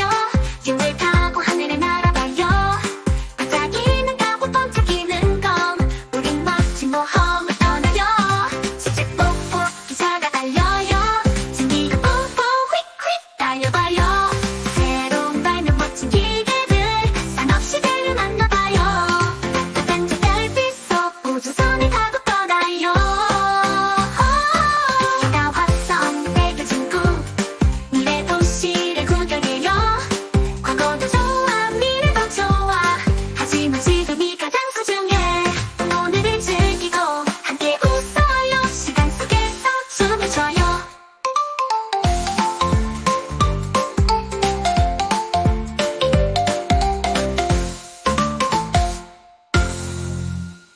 안녕.